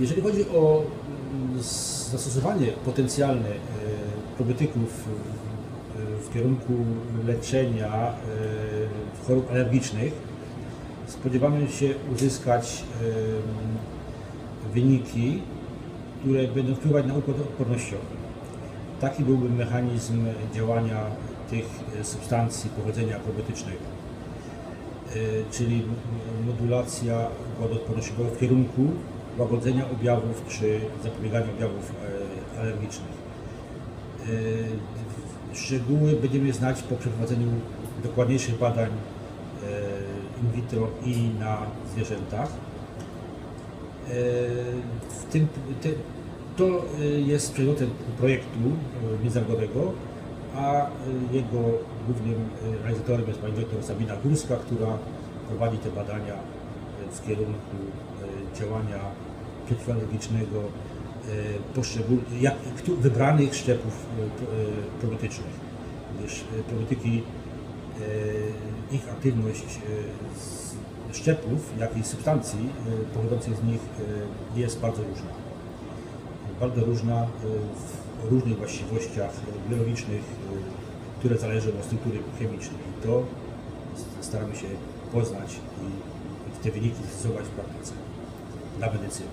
Jeżeli chodzi o mm, zastosowanie potencjalne e, probiotyków w- kierunku leczenia e, chorób alergicznych, spodziewamy się uzyskać wyniki, które będą wpływać na układ odpornościowy. Taki byłby mechanizm działania tych e, substancji pochodzenia probiotycznego, czyli modulacja układu odpornościowego w kierunku łagodzenia objawów czy zapobiegania objawów e, alergicznych. E, Szczegóły będziemy znać po przeprowadzeniu dokładniejszych badań e, in vitro i na zwierzętach. W tym, to jest przedmiotem projektu międzynarodowego, a jego głównym realizatorem jest pani doktor Sabina Górska, która prowadzi te badania w kierunku e, działania przeciwalergicznego e, jak, wybranych szczepów e, pro- probiotycznych, gdyż probiotyki, e, ich aktywność z szczepów, jak i substancji pochodzących z nich jest bardzo różna. Bardzo różna w różnych właściwościach biologicznych, które zależą od struktury chemicznej. I to staramy się poznać i te wyniki stosować w praktyce dla medycyny.